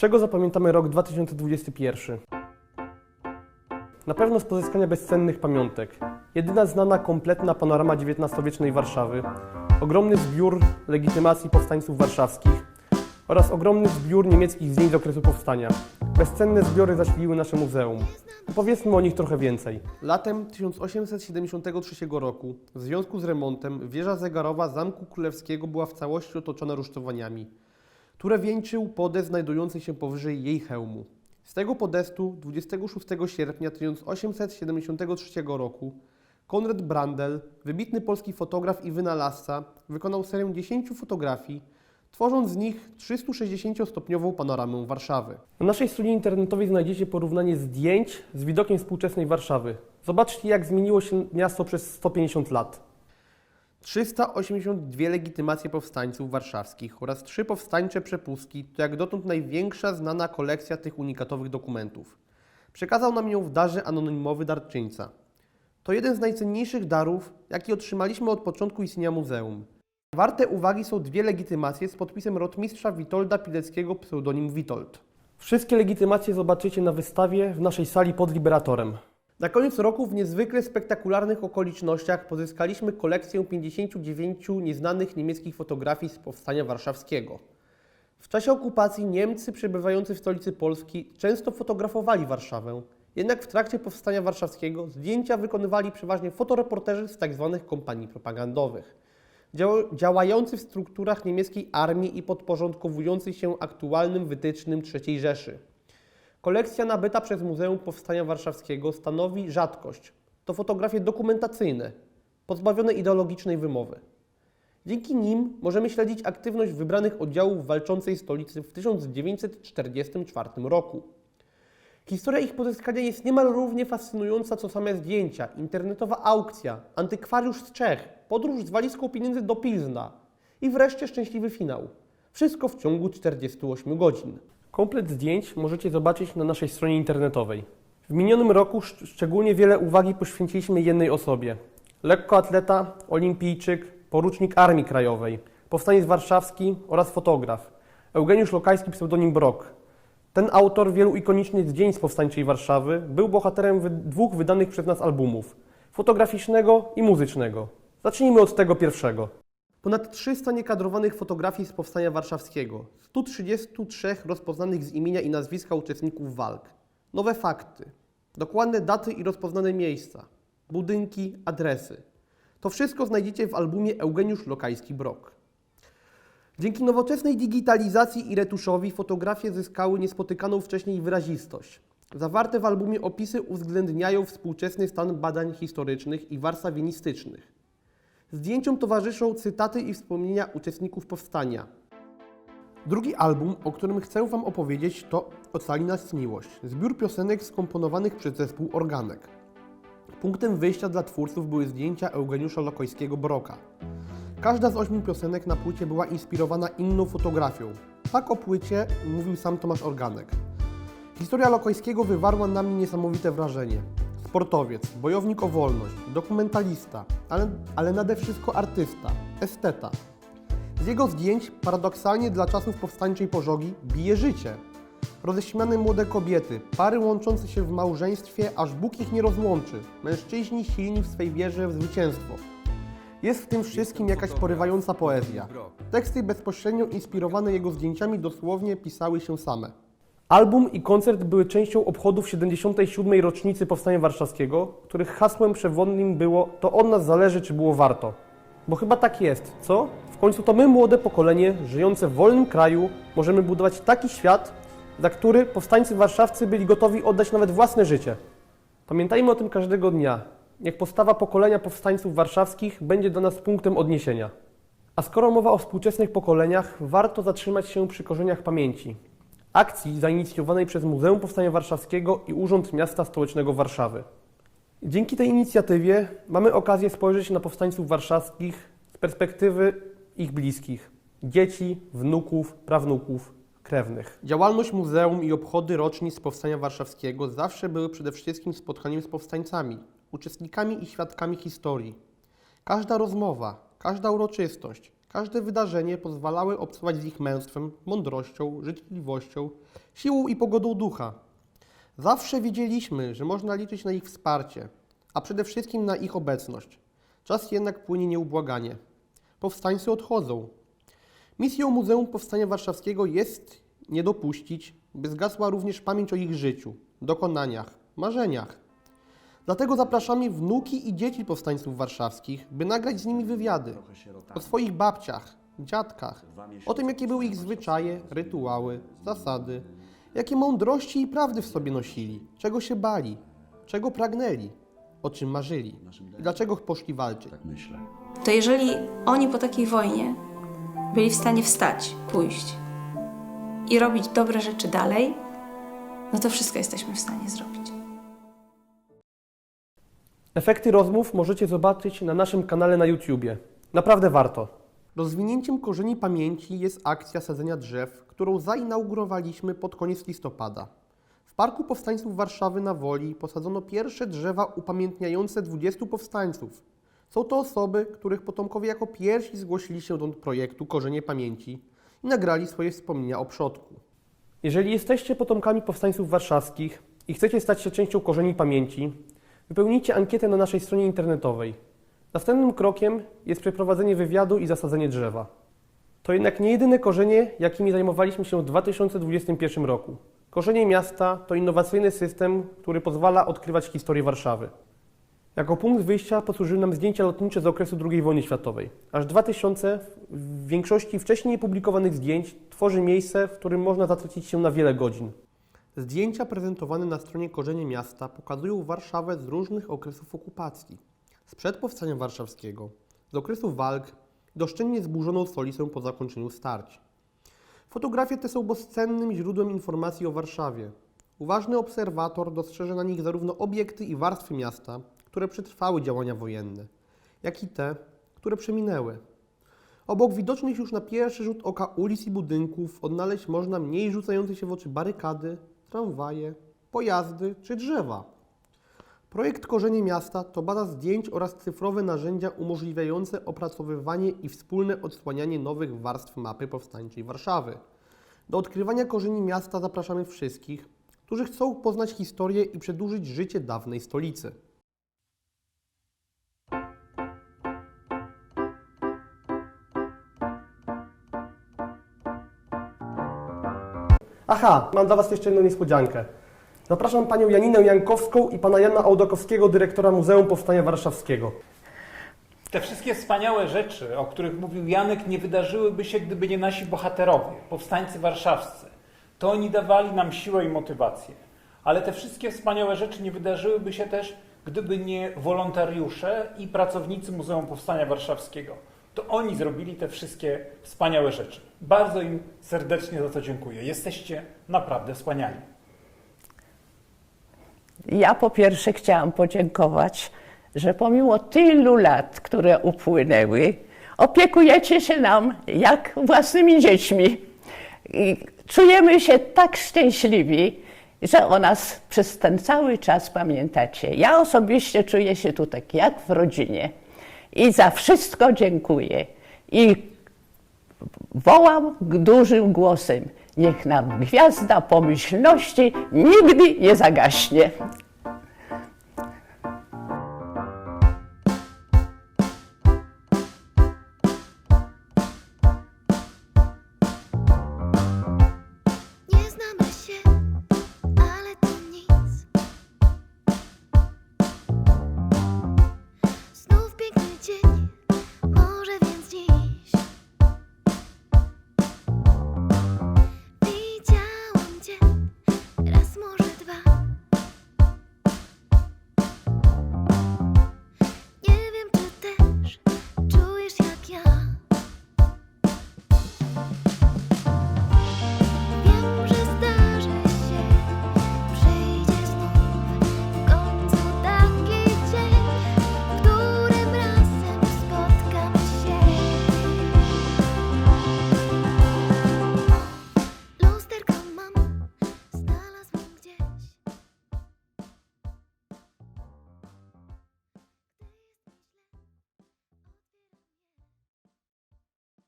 czego zapamiętamy rok 2021? Na pewno z pozyskania bezcennych pamiątek. Jedyna znana, kompletna panorama XIX-wiecznej Warszawy, ogromny zbiór legitymacji powstańców warszawskich oraz ogromny zbiór niemieckich zdjęć z okresu powstania. Bezcenne zbiory zasiliły nasze muzeum. Opowiedzmy o nich trochę więcej. Latem 1873 roku, w związku z remontem, wieża zegarowa Zamku Królewskiego była w całości otoczona rusztowaniami, które wieńczył podest znajdujący się powyżej jej hełmu. Z tego podestu 26 sierpnia 1873 roku Konrad Brandel, wybitny polski fotograf i wynalazca, wykonał serię 10 fotografii, tworząc z nich 360-stopniową panoramę Warszawy. Na naszej stronie internetowej znajdziecie porównanie zdjęć z widokiem współczesnej Warszawy. Zobaczcie, jak zmieniło się miasto przez 150 lat. 382 legitymacje powstańców warszawskich oraz trzy powstańcze przepustki to jak dotąd największa znana kolekcja tych unikatowych dokumentów. Przekazał nam ją w darze anonimowy darczyńca. To jeden z najcenniejszych darów, jaki otrzymaliśmy od początku istnienia muzeum. Warte uwagi są dwie legitymacje z podpisem rotmistrza Witolda Pileckiego, pseudonim Witold. Wszystkie legitymacje zobaczycie na wystawie w naszej sali pod Liberatorem. Na koniec roku w niezwykle spektakularnych okolicznościach pozyskaliśmy kolekcję 59 nieznanych niemieckich fotografii z powstania warszawskiego. W czasie okupacji Niemcy przebywający w stolicy Polski często fotografowali Warszawę, jednak w trakcie powstania warszawskiego zdjęcia wykonywali przeważnie fotoreporterzy z tzw. kompanii propagandowych, dział- działający w strukturach niemieckiej armii i podporządkowujący się aktualnym wytycznym III Rzeszy. Kolekcja nabyta przez Muzeum Powstania Warszawskiego stanowi rzadkość. To fotografie dokumentacyjne, pozbawione ideologicznej wymowy. Dzięki nim możemy śledzić aktywność wybranych oddziałów walczącej stolicy w 1944 roku. Historia ich pozyskania jest niemal równie fascynująca co same zdjęcia, internetowa aukcja, antykwariusz z Czech, podróż z walizką pieniędzy do Pilzna i wreszcie szczęśliwy finał. Wszystko w ciągu 48 godzin. Komplet zdjęć możecie zobaczyć na naszej stronie internetowej. W minionym roku szcz- szczególnie wiele uwagi poświęciliśmy jednej osobie. Lekkoatleta, olimpijczyk, porucznik Armii Krajowej, powstaniec warszawski oraz fotograf. Eugeniusz Lokajski, pseudonim Brok. Ten autor wielu ikonicznych zdjęć z powstańczej Warszawy był bohaterem dwóch wydanych przez nas albumów fotograficznego i muzycznego. Zacznijmy od tego pierwszego. Ponad 300 niekadrowanych fotografii z powstania warszawskiego, 133 rozpoznanych z imienia i nazwiska uczestników walk, nowe fakty, dokładne daty i rozpoznane miejsca, budynki, adresy. To wszystko znajdziecie w albumie Eugeniusz Lokajski-Brok. Dzięki nowoczesnej digitalizacji i retuszowi fotografie zyskały niespotykaną wcześniej wyrazistość. Zawarte w albumie opisy uwzględniają współczesny stan badań historycznych i warsawienistycznych. Zdjęciom towarzyszą cytaty i wspomnienia uczestników powstania. Drugi album, o którym chcę Wam opowiedzieć, to Ocali nas miłość. Zbiór piosenek skomponowanych przez zespół Organek. Punktem wyjścia dla twórców były zdjęcia Eugeniusza Lokojskiego-Broka. Każda z ośmiu piosenek na płycie była inspirowana inną fotografią. Tak o płycie mówił sam Tomasz Organek. Historia Lokojskiego wywarła na mnie niesamowite wrażenie. Sportowiec, bojownik o wolność, dokumentalista, ale, ale nade wszystko artysta, esteta. Z jego zdjęć, paradoksalnie dla czasów powstańczej pożogi, bije życie. Roześmiane młode kobiety, pary łączące się w małżeństwie, aż Bóg ich nie rozłączy. Mężczyźni silni w swej wierze w zwycięstwo. Jest w tym wszystkim jakaś porywająca poezja. Teksty bezpośrednio inspirowane jego zdjęciami dosłownie pisały się same. Album i koncert były częścią obchodów 77. rocznicy Powstania Warszawskiego, których hasłem przewodnim było to od nas zależy, czy było warto. Bo chyba tak jest, co? W końcu to my, młode pokolenie, żyjące w wolnym kraju, możemy budować taki świat, za który powstańcy warszawscy byli gotowi oddać nawet własne życie. Pamiętajmy o tym każdego dnia. Niech postawa pokolenia powstańców warszawskich będzie dla nas punktem odniesienia. A skoro mowa o współczesnych pokoleniach, warto zatrzymać się przy korzeniach pamięci. Akcji zainicjowanej przez Muzeum Powstania Warszawskiego i Urząd Miasta Stołecznego Warszawy. Dzięki tej inicjatywie mamy okazję spojrzeć na powstańców warszawskich z perspektywy ich bliskich dzieci, wnuków, prawnuków, krewnych. Działalność muzeum i obchody rocznic Powstania Warszawskiego zawsze były przede wszystkim spotkaniem z powstańcami, uczestnikami i świadkami historii. Każda rozmowa, każda uroczystość, Każde wydarzenie pozwalały obcować z ich męstwem, mądrością, życzliwością, siłą i pogodą ducha. Zawsze wiedzieliśmy, że można liczyć na ich wsparcie, a przede wszystkim na ich obecność. Czas jednak płynie nieubłaganie. Powstańcy odchodzą. Misją Muzeum Powstania Warszawskiego jest nie dopuścić, by zgasła również pamięć o ich życiu, dokonaniach, marzeniach. Dlatego zapraszamy wnuki i dzieci powstańców warszawskich, by nagrać z nimi wywiady o swoich babciach, dziadkach, o tym, jakie były ich zwyczaje, rytuały, zasady, jakie mądrości i prawdy w sobie nosili, czego się bali, czego pragnęli, o czym marzyli i dlaczego poszli walczyć. myślę. to jeżeli oni po takiej wojnie byli w stanie wstać, pójść i robić dobre rzeczy dalej, no to wszystko jesteśmy w stanie zrobić. Efekty rozmów możecie zobaczyć na naszym kanale na YouTubie. Naprawdę warto. Rozwinięciem korzeni pamięci jest akcja sadzenia drzew, którą zainaugurowaliśmy pod koniec listopada. W Parku Powstańców Warszawy na Woli posadzono pierwsze drzewa upamiętniające 20 powstańców. Są to osoby, których potomkowie jako pierwsi zgłosili się do projektu Korzenie Pamięci i nagrali swoje wspomnienia o przodku. Jeżeli jesteście potomkami powstańców warszawskich i chcecie stać się częścią Korzeni Pamięci, wypełnijcie ankietę na naszej stronie internetowej. Następnym krokiem jest przeprowadzenie wywiadu i zasadzenie drzewa. To jednak nie jedyne korzenie, jakimi zajmowaliśmy się w 2021 roku. Korzenie miasta to innowacyjny system, który pozwala odkrywać historię Warszawy. Jako punkt wyjścia posłużyły nam zdjęcia lotnicze z okresu II wojny światowej. Aż 2000 w większości wcześniej publikowanych zdjęć tworzy miejsce, w którym można zatracić się na wiele godzin. Zdjęcia prezentowane na stronie Korzenie Miasta pokazują Warszawę z różnych okresów okupacji. Sprzed Powstania Warszawskiego, z okresu walk, doszczętnie zburzoną stolicę po zakończeniu starć. Fotografie te są bezcennym źródłem informacji o Warszawie. Uważny obserwator dostrzeże na nich zarówno obiekty i warstwy miasta, które przetrwały działania wojenne, jak i te, które przeminęły. Obok widocznych już na pierwszy rzut oka ulic i budynków odnaleźć można mniej rzucające się w oczy barykady, tramwaje, pojazdy czy drzewa. Projekt Korzenie Miasta to baza zdjęć oraz cyfrowe narzędzia umożliwiające opracowywanie i wspólne odsłanianie nowych warstw mapy powstańczej Warszawy. Do odkrywania korzeni miasta zapraszamy wszystkich, którzy chcą poznać historię i przedłużyć życie dawnej stolicy. Aha, mam dla Was jeszcze jedną niespodziankę. Zapraszam Panią Janinę Jankowską i Pana Jana Ołdakowskiego, dyrektora Muzeum Powstania Warszawskiego. Te wszystkie wspaniałe rzeczy, o których mówił Janek, nie wydarzyłyby się, gdyby nie nasi bohaterowie, powstańcy warszawscy. To oni dawali nam siłę i motywację. Ale te wszystkie wspaniałe rzeczy nie wydarzyłyby się też, gdyby nie wolontariusze i pracownicy Muzeum Powstania Warszawskiego. To oni zrobili te wszystkie wspaniałe rzeczy. Bardzo im serdecznie za to dziękuję. Jesteście naprawdę wspaniali. Ja po pierwsze chciałam podziękować, że pomimo tylu lat, które upłynęły, opiekujecie się nam jak własnymi dziećmi. I czujemy się tak szczęśliwi, że o nas przez ten cały czas pamiętacie. Ja osobiście czuję się tu tak jak w rodzinie i za wszystko dziękuję. I wołam dużym głosem, niech nam gwiazda pomyślności nigdy nie zagaśnie.